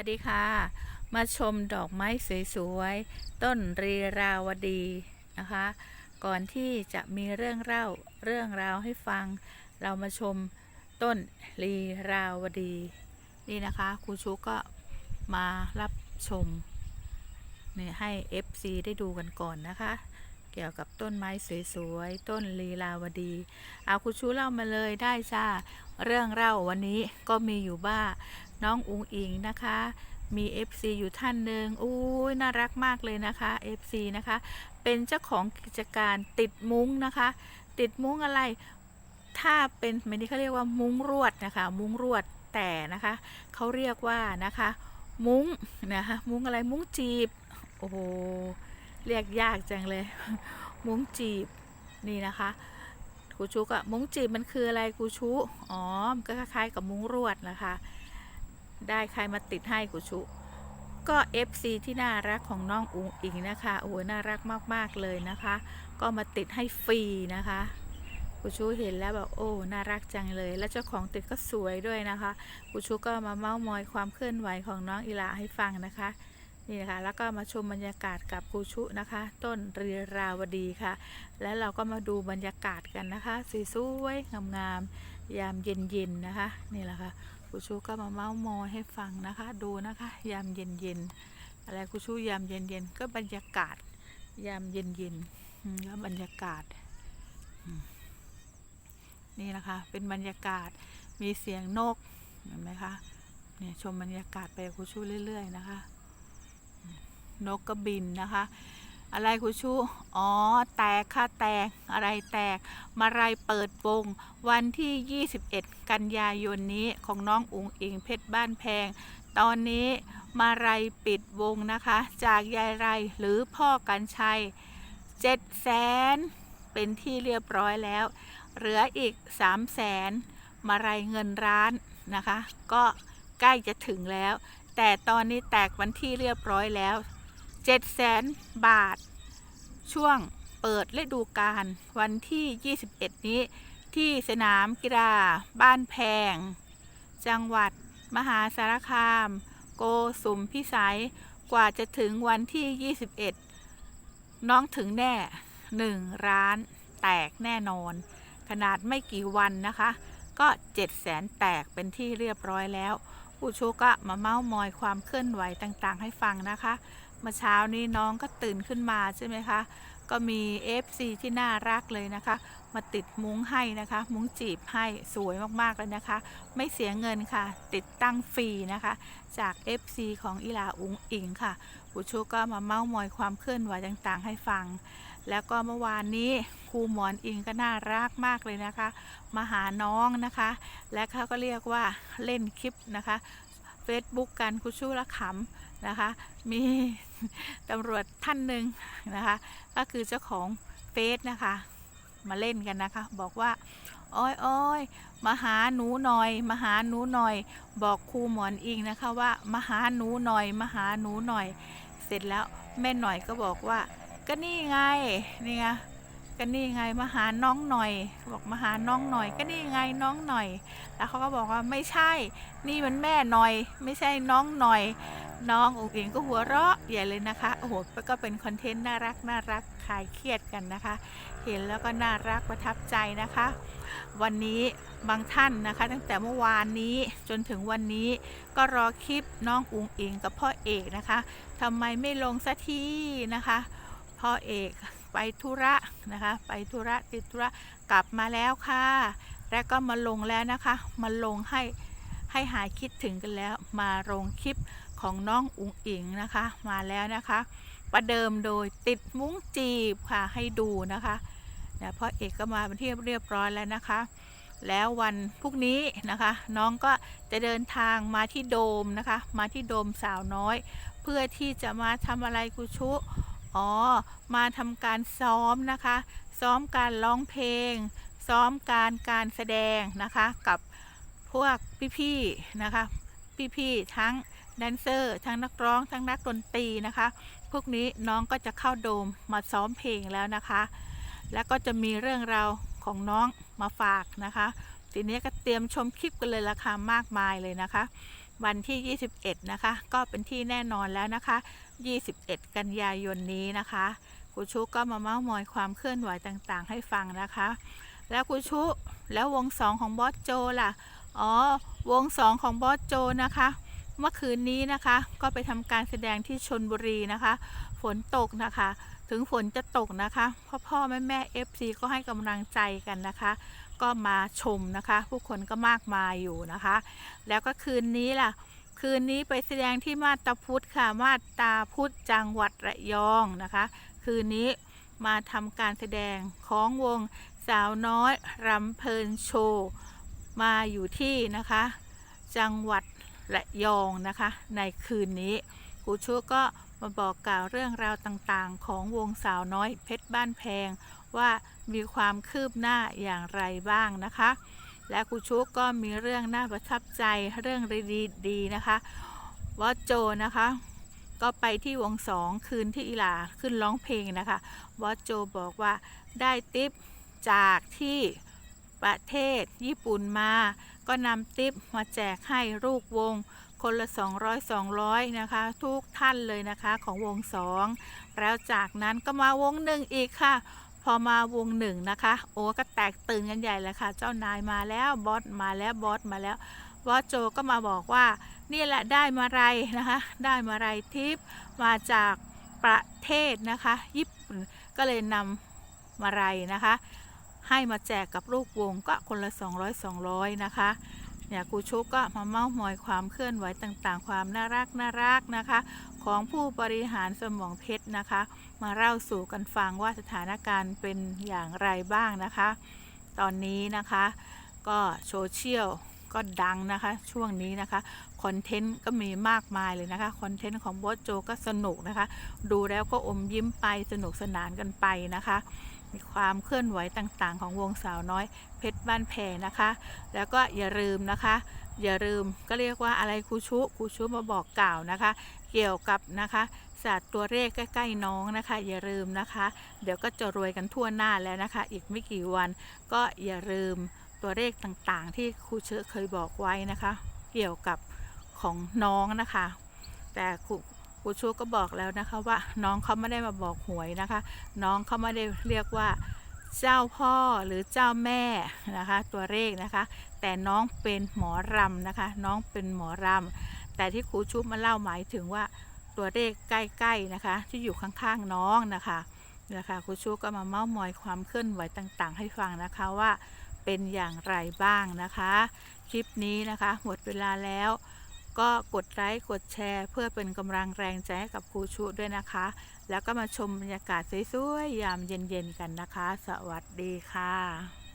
วัสดีค่ะ มาชมดอกไม้สวยๆ ต้นรีราวดีนะคะ ก่อนที่จะมีเรื่องเล่าเรื่องราวให้ฟัง เรามาชมต้นรีราวดี นี่นะคะครูชุกก็มารับชมเนี่ยให้ FC ได้ดูกันก่อนนะคะ เกี่ยวกับต้นไม้สวยๆ ต้นลีลาวดี เอาครูชูเล่ามาเลยได้จ้า เรื่องเล่าวันนี้ก็มีอยู่ว่า น้องอุงอิงนะคะ มี FC อยู่ท่านหนึ่งอุ้ยน่ารักมากเลยนะคะ FC นะคะ เป็นเจ้าของกิจการติดมุ้งนะคะ ติดมุ้งอะไร ถ้าเป็นไม่นี้เขาเรียกว่ามุ้งรวดนะคะ มุ้งรวดแต่นะคะเขาเรียกว่านะคะ มุ้งนะคะมุ้งอะไรมุ้งจีบโอ้โหเรียกยากจังเลย มุ้งจีบนี่นะคะครูชูก็มุ้งจีบมันคืออะไรครูชูอ๋อก็คล้ายๆกับมุ้งรวดนะคะ ได้ใครมาติดให้ครูชูก็ FC ที่น่ารักของน้องอุงอิงนะคะโอ้ยน่ารักมากๆเลยนะคะ ก็มาติดให้ฟรีนะคะครูชูเห็นแล้วแบบโอ้ น่ารักจังเลย แล้วเจ้าของติดก็สวยด้วยนะคะครูชูก็มาเม้ามอยความเคลื่อนไหวของน้องอิลาให้ฟังนะคะ นี่นะคะ แล้วก็มาชมบรรยากาศกับครูชุนะคะ ต้นเรีราวดีค่ะ แล้วเราก็มาดูบรรยากาศกันนะคะสวยๆงามๆยามเย็นๆนะคะ นี่แหละค่ะ รูชูก็มาเม้ามอยให้ฟังนะคะ ดูนะคะ ยามเย็นๆอะไรครูชูยามเย็นๆก็บรรยากาศ ยามเย็นๆอืมแล้วบรรยากาศ นี่นะคะ เป็นบรรยากาศมีเสียงนกเห็นไหมคะเนี่ยชมบรรยากาศไปครูชูเรื่อย ๆ นะคะ นกกระบินนะคะ อะไรครูชู อ๋อ แตกค่ะแตก อะไรแตก มาไรเปิดวงวันที่ 21 กันยายนนี้ของน้องอุ๋งอิงเพชรบ้านแพง ตอนนี้มาไรปิดวงนะคะ จากยายไรหรือพ่อกันชัย7แสนเป็นที่เรียบร้อยแล้ว เหลืออีก3แสนมาไรเงินร้านนะคะ ก็ใกล้จะถึงแล้ว แต่ตอนนี้แตกวันที่เรียบร้อยแล้ว 7แสนบาท ช่วงเปิดฤดูกาลวันที่ 21 นี้ ที่สนามกีฬา บ้านแพง จังหวัดมหาสารคาม โกสุมพิสัย กว่าจะถึงวันที่ 21 น้องถึงแน่1ร้านแตกแน่นอน ขนาดไม่กี่วันนะคะ ก็7 0 0แสนแตกเป็นที่เรียบร้อยแล้ว ผู้ชูก็มาเม้ามอยความเคลื่อนไหวต่างๆ ให้ฟังนะคะ มื่อเช้านี้น้องก็ตื่นขึ้นมาใช่ไหมคะ ก็มี FC ที่น่ารักเลยนะคะ มาติดมุ้งให้นะคะ มุ้งจีบให้สวยมากๆเลยนะคะ ไม่เสียเงินค่ะ ติดตั้งฟรีนะคะ จาก FC ของอิลาอุงอิงค่ะผู้ชูก็มาเม้ามอยความเคลื่อนไหวต่างๆ ให้ฟัง แล้วก็เมื่อวานนี้ครูหมอนอิงก็น่ารักมากเลยนะคะ มาหาน้องนะคะ และเขาก็เรียกว่าเล่นคลิปนะคะ Facebook กันครูชูละขำนะคะ มี ตำรวจท่านหนึ่งนะคะ ก็คือเจ้าของเฟซนะคะ มาเล่นกันนะคะ บอกว่าอ้อยอ้อยมาหาหนูหน่อย มาหาหนูหน่อย บอกครูหมอนอิงนะคะว่ามาหาหนูหน่อย มาหาหนูหน่อย เสร็จแล้วแม่หน่อยก็บอกว่า ก็นี่ไงนี่ไงก็นี่ไงมาหาน้องหน่อย บอกมาหาน้องหน่อย ก็นี่ไงน้องหน่อย แล้วเขาก็บอกว่าไม่ใช่ นี่มันแม่หน่อย ไม่ใช่น้องหน่อย น้องอุ๋งอิงก็หัวเราะใหญ่เลยนะคะ โอ้โหก็เป็นคอนเทนต์น่ารักน่ารักคลายเครียดกันนะคะ เห็นแล้วก็น่ารักประทับใจนะคะ วันนี้บางท่านนะคะ ตั้งแต่เมื่อวานนี้จนถึงวันนี้ก็รอคลิปน้องอุ๋งอิงกับพ่อเอกนะคะทำไมไม่ลงสักทีนะคะพ่อเอกไปธุระนะคะ ไปธุระติดธุระกลับมาแล้วค่ะ แล้วก็มาลงแล้วนะคะ มาลงให้ให้หายคิดถึงกันแล้วมาลงคลิป ของน้องอุ๋งอิงนะคะ มาแล้วนะคะ ประเดิมโดยติดมุ้งจีบค่ะให้ดูนะคะเนี่ยพ่อเอกก็มาเป็นที่เรียบร้อยแล้วนะคะ แล้ววันพรุ่งนี้นะคะ น้องก็จะเดินทางมาที่โดมนะคะ มาที่โดมสาวน้อย เพื่อที่จะมาทำอะไรกุชุอ๋อมาทำการซ้อมนะคะ ซ้อมการร้องเพลง ซ้อมการการแสดงนะคะกับพวกพี่ๆนะคะ พี่ๆทั้ง แดนเซอร์ทั้งนักร้องทั้งนักดนตรีนะคะ พวกนี้น้องก็จะเข้าโดมมาซ้อมเพลงแล้วนะคะ แล้วก็จะมีเรื่องราวของน้องมาฝากนะคะ ทีนี้ก็เตรียมชมคลิปกันเลยราคามากมายเลยนะคะ วันที่ 21 นะคะ ก็เป็นที่แน่นอนแล้วนะคะ 21 กันยายนนี้นะคะครูชุก็มาเม้าท์มอยความเคลื่อนไหวต่างๆ ให้ฟังนะคะ แล้วครูชุแล้ววงสองของบอสโจล่ะอ๋อวงสองของบอสโจนะคะ เมื่อคืนนี้นะคะ ก็ไปทำการแสดงที่ชนบุรีนะคะ ฝนตกนะคะ ถึงฝนจะตกนะคะพ่อพ่อแม่แม่เอฟซีก็ให้กำลังใจกันนะคะ ก็มาชมนะคะ ผู้คนก็มากมายอยู่นะคะ แล้วก็คืนนี้ล่ะ คืนนี้ไปแสดงที่มาตาพุธค่ะ มาตาพุธจังหวัดระยองนะคะ คืนนี้มาทำการแสดงของวงสาวน้อยรำเพลินโชว์มาอยู่ที่นะคะ จังหวัด ระยองนะคะ ในคืนนี้ครูชูก็มาบอกกล่าวเรื่องราวต่างๆ ของวงสาวน้อยเพชรบ้านแพง ว่ามีความคืบหน้าอย่างไรบ้างนะคะ และครูชูก็มีเรื่องน่าประทับใจเรื่องดีๆนะคะว่าโจนะคะก็ไปที่วงสองคืนที่อีหลาขึ้นร้องเพลงนะคะวอสโจบอกว่าได้ติปจากที่ประเทศญี่ปุ่นมา ก็นำติปมาแจกให้ลูกวง คนละ 200 200 นะคะ ทุกท่านเลยนะคะของวง 2 แล้วจากนั้นก็มาวงหนึ่งอีกค่ะ พอมาวงหนึ่งนะคะ โอ้ก็แตกตื่นกันใหญ่เลยค่ะ เจ้านายมาแล้วบอสมาแล้วบอสมาแล้วบอสโจก็มาบอกว่า นี่แหละได้มาไรนะคะ ได้มาไรทิปมาจากประเทศนะคะ ญี่ปุ่นก็เลยนำมาไรนะคะ ให้มาแจกกับลูกวงก็คนละ 200 200 นะคะเนี่ยครูชุกก็มาเม้ามอยความเคลื่อนไหวต่างๆ ความน่ารักน่ารักนะคะ ของผู้บริหารสมองเพชรนะคะ มาเล่าสู่กันฟังว่าสถานการณ์เป็นอย่างไรบ้างนะคะ ตอนนี้นะคะก็โซเชียลก็ดังนะคะช่วงนี้นะคะคอนเทนต์ก็มีมากมายเลยนะคะคอนเทนต์ของบอสโจก็สนุกนะคะ ดูแล้วก็อมยิ้มไปสนุกสนานกันไปนะคะ มีความเคลื่อนไหวต่างๆ ของวงสาวน้อยเพชรบ้านแพนะคะ แล้วก็อย่าลืมนะคะ อย่าลืมก็เรียกว่าอะไรครูชุครูชุมาบอกกล่าวนะคะ เกี่ยวกับนะคะศาสตร์ตัวเลขใกล้ๆน้องนะคะ อย่าลืมนะคะ เดี๋ยวก็จะรวยกันทั่วหน้าแล้วนะคะ อีกไม่กี่วันก็อย่าลืมตัวเลขต่างๆ ที่ครูเชอเคยบอกไว้นะคะ เกี่ยวกับของน้องนะคะ แต่ครู ครูชูก็บอกแล้วนะคะว่าน้องเขาไม่ได้มาบอกหวยนะคะ น้องเขาไม่ได้เรียกว่าเจ้าพ่อหรือเจ้าแม่นะคะ ตัวเลขนะคะ แต่น้องเป็นหมอรำนะคะ น้องเป็นหมอรำแต่ที่ครูชุบมาเล่าหมายถึงว่าตัวเลขใกล้ๆนะคะ ที่อยู่ข้างๆน้องนะคะนะคะครูชูก็มาเม้ามอยความเคลื่อนไหวต่างๆ ให้ฟังนะคะว่าเป็นอย่างไรบ้างนะคะ คลิปนี้นะคะ หมดเวลาแล้ว ก็กดไลค์กดแชร์ เพื่อเป็นกำลังแรงใจให้กับครูชุด้วยนะคะ แล้วก็มาชมบรรยากาศสวยๆยามเย็นๆกันนะคะ สวัสดีค่ะ